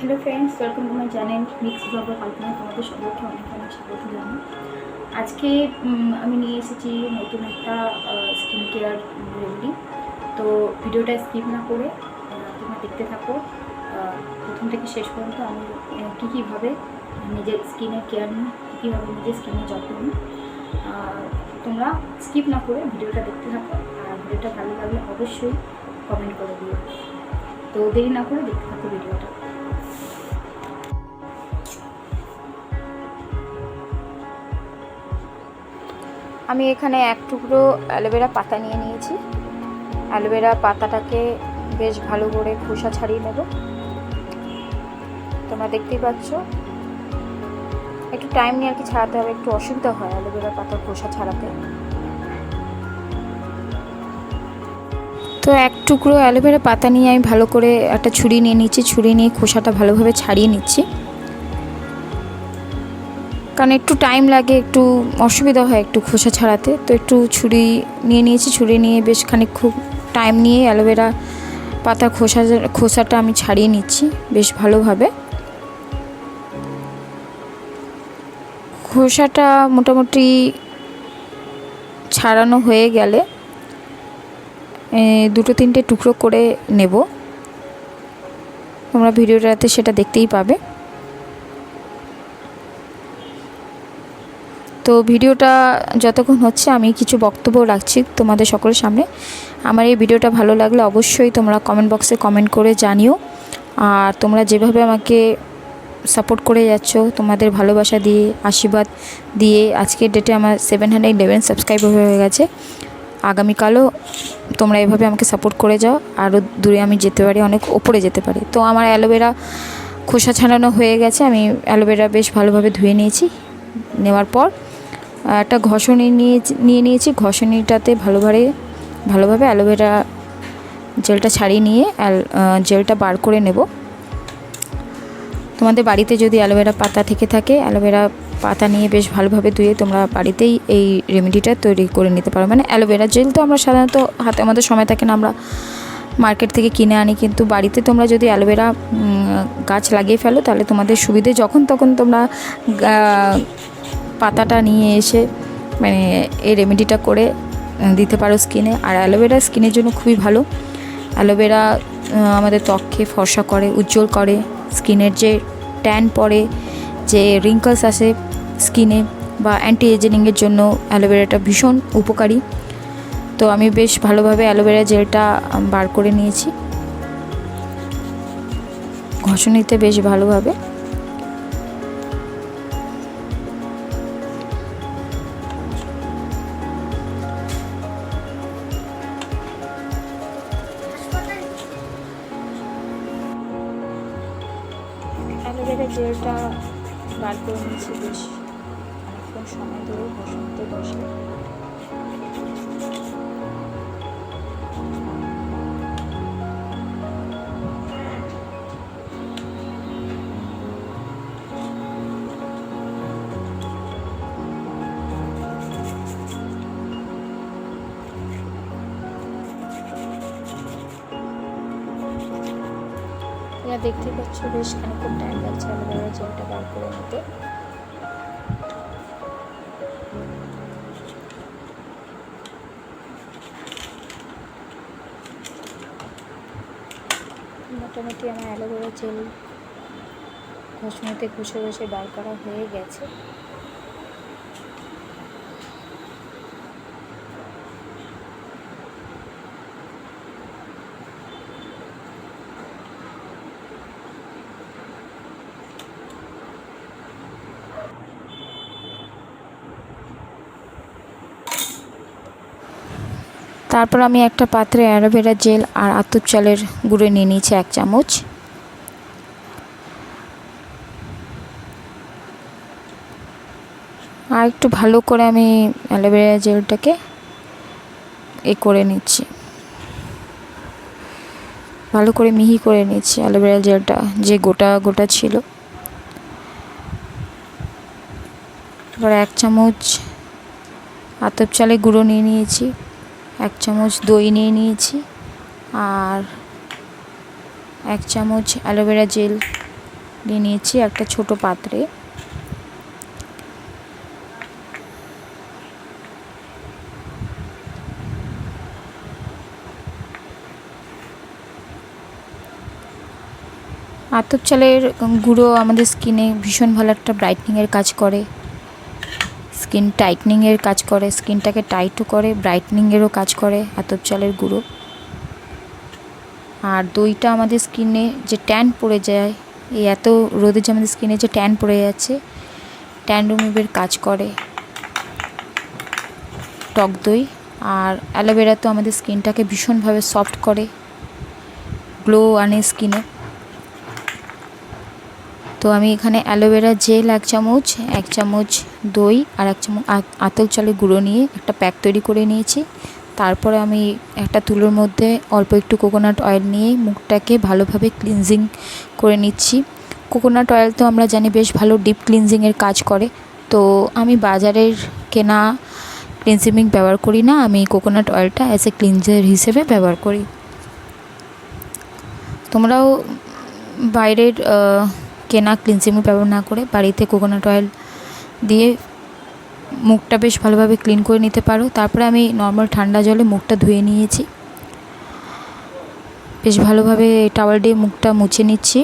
Hello friends welcome to my channel mix blogger Kalpana তোমাদের সবাইকে অনেক অনেক স্বাগত জানাই। আজকে আমি নিয়ে এসেছি নতুন একটা স্কিন কেয়ার রেমেডি তো ভিডিওটা স্কিপ না করে তোমরা দেখতে থাকো। প্রথম থেকে শেষ পর্যন্ত আমি কী কীভাবে নিজের স্কিনের কেয়ার নিই কীভাবে নিজের স্কিনের যত্ন নিই। তোমরা স্কিপ না করে ভিডিওটা দেখতে থাকো, আর ভিডিওটা ভালো লাগলে অবশ্যই কমেন্ট করে দিও। তো দেরি না করে দেখতে থাকো ভিডিওটা। আমি এখানে এক টুকরো অ্যালোভেরা পাতা নিয়ে নিয়েছি। অ্যালোভেরা পাতাটাকে বেশ ভালো করে খোসা ছাড়িয়ে নেব। তোমরা দেখতেই পাচ্ছ। একটু টাইম নিয়ে আর কি ছাড়াতে হবে, একটু অসুবিধা হয় অ্যালোভেরা পাতার খোসা ছাড়াতে। তো এক টুকরো অ্যালোভেরা পাতা নিয়ে আমি ভালো করে একটা ছুরি নিয়ে নিচ্ছি, ছুরি নিয়ে খোসাটা ভালোভাবে ছাড়িয়ে নিচ্ছি। কারণ একটু টাইম লাগে, একটু অসুবিধা হয় একটু খোসা ছাড়াতে। তো একটু ছুরি নিয়ে নিয়েছি, ছুরি নিয়ে বেশ খানিক খুব টাইম নিয়ে অ্যালোভেরা পাতা খোসা খোসাটা আমি ছাড়িয়ে নিচ্ছি বেশ ভালোভাবে। খোসাটা মোটামুটি ছাড়ানো হয়ে গেলে দুটো তিনটে টুকরো করে নেব। তোমরা ভিডিওটাতে সেটা দেখতেই পাবে। তো ভিডিওটা যতক্ষণ হচ্ছে আমি কিছু বক্তব্য রাখছি তোমাদের সকলের সামনে। আমার এই ভিডিওটা ভালো লাগলে অবশ্যই তোমরা কমেন্ট বক্সে কমেন্ট করে জানিও। আর তোমরা যেভাবে আমাকে সাপোর্ট করে যাচ্ছ, তোমাদের ভালোবাসা দিয়ে, আশীর্বাদ দিয়ে, আজকের ডেটে আমার সেভেন হান্ড্রেড ইলেভেন সাবস্ক্রাইবার হয়ে গেছে। আগামীকালও তোমরা এভাবে আমাকে সাপোর্ট করে যাও। আরও দূরে আমি যেতে পারি, অনেক ওপরে যেতে পারি। তো আমার অ্যালোভেরা খোসা ছাড়ানো হয়ে গেছে। আমি অ্যালোভেরা বেশ ভালোভাবে ধুয়ে নিয়েছি। নেওয়ার পর একটা ঘষণি নিয়ে নিয়ে নিয়েছি। ঘষণিটাতে ভালোভাবে ভালোভাবে অ্যালোভেরা জেলটা ছাড়িয়ে নিয়ে জেলটা বার করে নেব। তোমাদের বাড়িতে যদি অ্যালোভেরা পাতা থেকে থাকে, অ্যালোভেরা পাতা নিয়ে বেশ ভালোভাবে ধুয়ে তোমরা বাড়িতেই এই রেমেডিটা তৈরি করে নিতে পারো। মানে অ্যালোভেরা জেল তো আমরা সাধারণত হাতে আমাদের সময় থাকে না, আমরা মার্কেট থেকে কিনে আনি। কিন্তু বাড়িতে তোমরা যদি অ্যালোভেরা গাছ লাগিয়ে ফেলো, তাহলে তোমাদের সুবিধে যখন তখন তোমরা পাতাটা নিয়ে এসে মানে এই রেমেডিটা করে দিতে পারো স্কিনে আর অ্যালোভেরা স্কিনের জন্য খুবই ভালো। অ্যালোভেরা আমাদের ত্বককে ফর্সা করে, উজ্জ্বল করে। স্কিনের যে ট্যান পড়ে যে রিঙ্কলস আসে স্কিনে বা অ্যান্টি এজেনিংয়ের জন্য অ্যালোভেরাটা ভীষণ উপকারী। তো আমি বেশ ভালোভাবে অ্যালোভেরা জেলটা বার করে নিয়েছি। ঘষণিতে বেশ ভালোভাবে। অনেকক্ষণ সময় ধরে ঘষণিতে বসে তোমরা দেখতে পাচ্ছ বেশ খানিকক্ষণ টাইম লাগছে অ্যালোভেরা জেলটা বার করে নিতে। মোটামুটি আমার অ্যালোভেরা জেল ঘষণিতে ঘষে ঘষে বার করা হয়ে গেছে। তারপর আমি একটা পাত্রে অ্যালোভেরা জেল আর আতপ চালের গুঁড়ো নিয়ে নিয়েছি এক চামচ। আর একটু ভালো করে আমি অ্যালোভেরা জেলটাকে এ করে নিচ্ছি। ভালো করে মিহি করে নিচ্ছি অ্যালোভেরা জেলটা, যে গোটা গোটা ছিল। এবার এক চামচ আতপ চালের গুঁড়ো নিয়ে নিয়েছি, এক চামচ দই নিয়ে নিয়েছি। আর এক চামচ অ্যালোভেরা জেল দিয়ে নিয়েছি, একটা ছোট পাত্রে। আতপ চালের গুঁড়ো আমাদের স্কিনে ভীষণ ভালো একটা ব্রাইটনিংয়ের কাজ করে। স্কিন টাইটনিংয়ের কাজ করে, স্কিনটাকে টাইটও করে ব্রাইটনিংয়েরও কাজ করে আতপ চালের গুঁড়ো। আর দইটা আমাদের স্কিনে যে ট্যান পড়ে যায়, এই এত রোদে যে আমাদের স্কিনে যে ট্যান পড়ে যাচ্ছে ট্যান রিমুভের কাজ করে টক দই। আর অ্যালোভেরা তো আমাদের স্কিনটাকে ভীষণভাবে সফট করে, গ্লো আনে স্কিনে। তো আমি এখানে অ্যালোভেরা জেল, এক চামচ এক চামচ দই আর এক চামচ আতল চালের গুঁড়ো নিয়ে একটা প্যাক তৈরি করে নিয়েছি। তারপরে আমি একটা তুলোর মধ্যে অল্প একটু কোকোনাট অয়েল নিয়ে মুখটাকে ভালোভাবে ক্লিনজিং করে নিচ্ছি। কোকোনাট অয়েল তো আমরা জানি বেশ ভালো ডিপ ক্লিনজিংয়ের কাজ করে। তো আমি বাজারের কেনা ক্লিনজিং ব্যবহার করি না, আমি কোকোনাট অয়েলটা অ্যাজ এ ক্লিনজার হিসেবে ব্যবহার করি। তোমরাও বাইরের কেনা ক্লিনজিং ব্যবহার না করে বাড়িতে কোকোনাট অয়েল দিয়ে মুখটা বেশ ভালোভাবে ক্লিন করে নিতে পারো। তারপরে আমি নর্মাল ঠান্ডা জলে মুখটা ধুয়ে নিয়েছি। বেশ ভালোভাবে টাওয়াল দিয়ে মুখটা মুছে নিচ্ছি।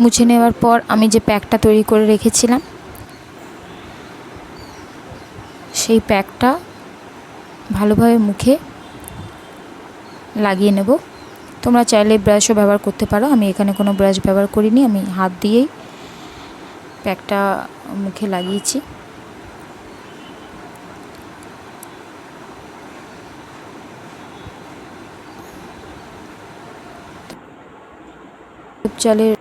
মুছে নেওয়ার পর আমি যে প্যাকটা তৈরি করে রেখেছিলাম, সেই প্যাকটা ভালোভাবে মুখে লাগিয়ে নেব। তোমরা চাইলে ব্রাশও ব্যবহার করতে পারো। আমি এখানে কোনো ব্রাশ ব্যবহার করিনি, আমি হাত দিয়েই প্যাকটা মুখে লাগিয়েছি। চালের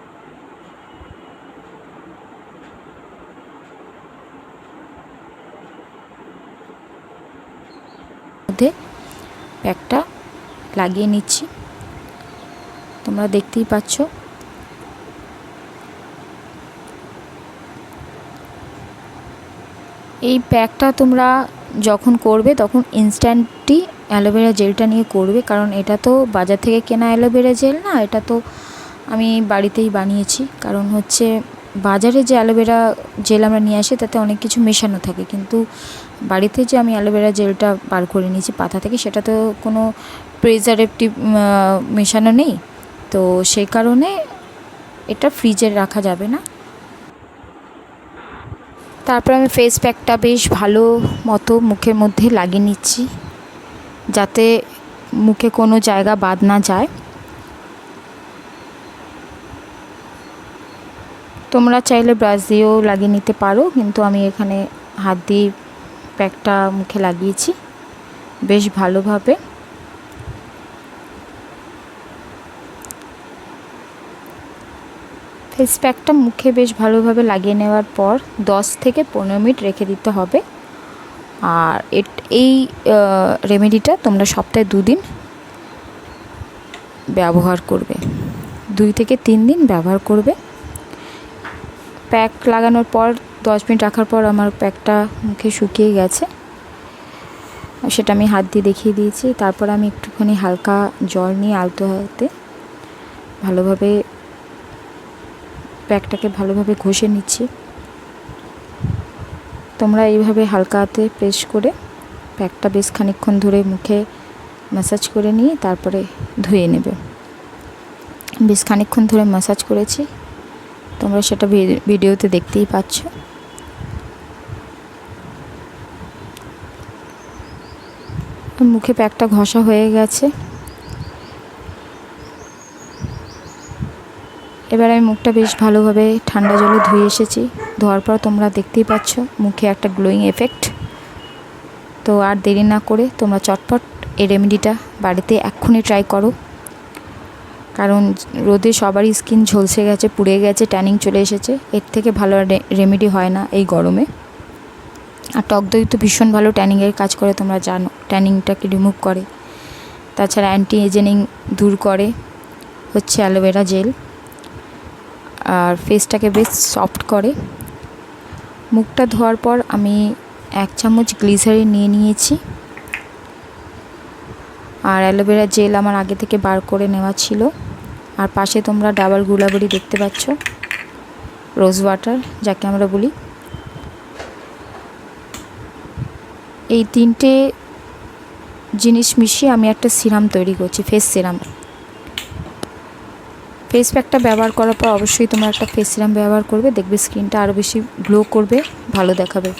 মধ্যে প্যাকটা লাগিয়ে নিচ্ছি। তোমরা দেখতেই পাচ্ছ। এই প্যাকটা তোমরা যখন করবে তখন ইনস্ট্যান্টটি অ্যালোভেরা জেলটা নিয়ে করবে, কারণ এটা তো বাজার থেকে কেনা অ্যালোভেরা জেল না, এটা তো আমি বাড়িতেই বানিয়েছি। কারণ হচ্ছে বাজারে যে অ্যালোভেরা জেল আমরা নিয়ে আসি তাতে অনেক কিছু মেশানো থাকে, কিন্তু বাড়িতে যে আমি অ্যালোভেরা জেলটা বার করে নিয়েছি পাতা থেকে সেটা তো কোনো প্রিজারভেটিভ মেশানো নেই। তো সেই কারণে এটা ফ্রিজে রাখা যাবে না। তারপর আমি ফেস প্যাকটা বেশ ভালো মতো মুখের মধ্যে লাগিয়ে নিচ্ছি, যাতে মুখে কোনো জায়গা বাদ না যায়। তোমরা চাইলে ব্রাশ দিয়েও লাগিয়ে নিতে পারো, কিন্তু আমি এখানে হাত দিয়ে প্যাকটা মুখে লাগিয়েছি, বেশ ভালোভাবে। ফেস প্যাকটা মুখে বেশ ভালোভাবে লাগিয়ে নেওয়ার পর দশ থেকে পনেরো মিনিট রেখে দিতে হবে। আর এই রেমেডিটা তোমরা সপ্তাহে দুদিন ব্যবহার করবে। দুই থেকে তিন দিন ব্যবহার করবে। প্যাক লাগানোর পর, দশ মিনিট রাখার পর আমার প্যাকটা মুখে শুকিয়ে গেছে। সেটা আমি হাত দিয়ে দেখিয়ে দিয়েছি। তারপর আমি একটুখানি হালকা জল নিয়ে আলতো হাতে ভালোভাবে প্যাকটাকে ভালোভাবে ঘষে নিচ্ছি। তোমরা এইভাবে হালকা হাতে প্রেস করে প্যাকটা বেশ খানিক্ষণ ধরে মুখে ম্যাসাজ করে নিয়ে তারপরে ধুয়ে নেবে। বেশ খানিক্ষণ ধরে ম্যাসাজ করেছি। তোমরা সেটা ভিডিওতে দেখতেই পাচ্ছ। মুখে প্যাকটা ঘষা হয়ে গেছে। এবার আমি মুখটা বেশ ভালোভাবে ঠান্ডা জলে ধুয়ে এসেছি। ধোয়ার পর তোমরা দেখতেই পাচ্ছ মুখে একটা গ্লোয়িং এফেক্ট তো আর দেরি না করে তোমরা চটপট এই রেমেডিটা বাড়িতে এক্ষুনি ট্রাই করো। কারণ রোদে সবারই স্কিন ঝলসে গেছে, পুড়ে গেছে ট্যানিং চলে এসেছে। এর থেকে ভালো রেমেডি হয় না এই গরমে। আর টক দই তো ভীষণ ভালো ট্যানিংয়ের কাজ করে, তোমরা জানো। ট্যানিংটাকে রিমুভ করে। তাছাড়া অ্যান্টি এজেনিং দূর করে। হচ্ছে অ্যালোভেরা জেল আর ফেসটাকে বেশ সফট করে। মুখটা ধোয়ার পর আমি এক চামচ গ্লিসারিন নিয়ে নিয়েছি। আর অ্যালোভেরা জেল আমার আগে থেকে বার করে নেওয়া ছিল। আর পাশে তোমরা ডাবল গুলাবরি দেখতে পাচ্ছ। রোজ ওয়াটার যাকে আমরা বলি। এই তিনটে জিনিস মিশিয়ে আমি একটা সিরাম তৈরি করছি ফেস সিরাম ফেস প্যাকটা ব্যবহার করার পর অবশ্যই তোমরা একটা ফেস সিরাম ব্যবহার করবে, দেখবে স্কিনটা আরও বেশি গ্লো করবে, ভালো দেখাবে।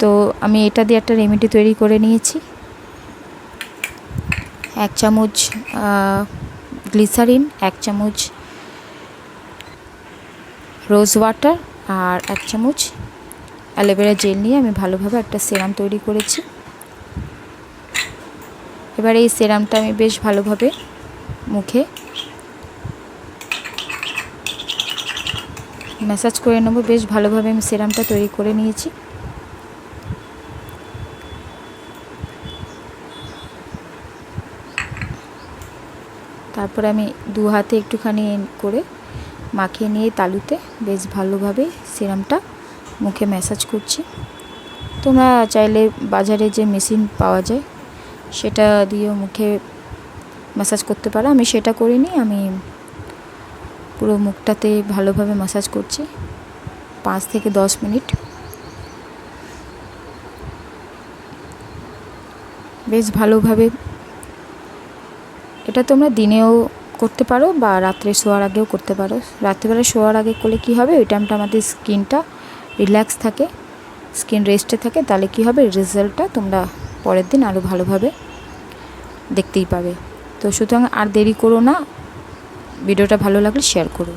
তো আমি এটা দিয়ে একটা রেমেডি তৈরি করে নিয়েছি। এক চামচ গ্লিসারিন এক চামচ রোজ ওয়াটার আর এক চামচ অ্যালোভেরা জেল নিয়ে আমি ভালোভাবে একটা সেরাম তৈরি করেছি। এবার এই সেরামটা আমি বেশ ভালোভাবে মুখে ম্যাসাজ করে নেব। বেশ ভালোভাবে আমি সেরামটা তৈরি করে নিয়েছি। তারপরে আমি দু হাতে একটুখানি করে মাখিয়ে নিয়ে তালুতে বেশ ভালোভাবে সিরামটা মুখে ম্যাসাজ করছি। তোমরা চাইলে বাজারে যে মেশিন পাওয়া যায়, সেটা দিয়েও মুখে ম্যাসাজ করতে পারো। আমি সেটা করিনি আমি পুরো মুখটাতে ভালোভাবে ম্যাসাজ করছি। পাঁচ থেকে দশ মিনিট। বেশ ভালোভাবে এটা তোমরা দিনেও করতে পারো বা রাত্রে শোয়ার আগেও করতে পারো। রাত্রিবেলা শোয়ার আগে করলে কী হবে? ওই টাইমটা আমাদের স্কিনটা রিল্যাক্স থাকে, স্কিন রেস্টে থাকে, তাহলে কী হবে? রেজাল্টটা তোমরা পরের দিন আরও ভালোভাবে দেখতেই পাবে। তো সুতরাং আর দেরি করো না। ভিডিওটা ভালো লাগলে শেয়ার করো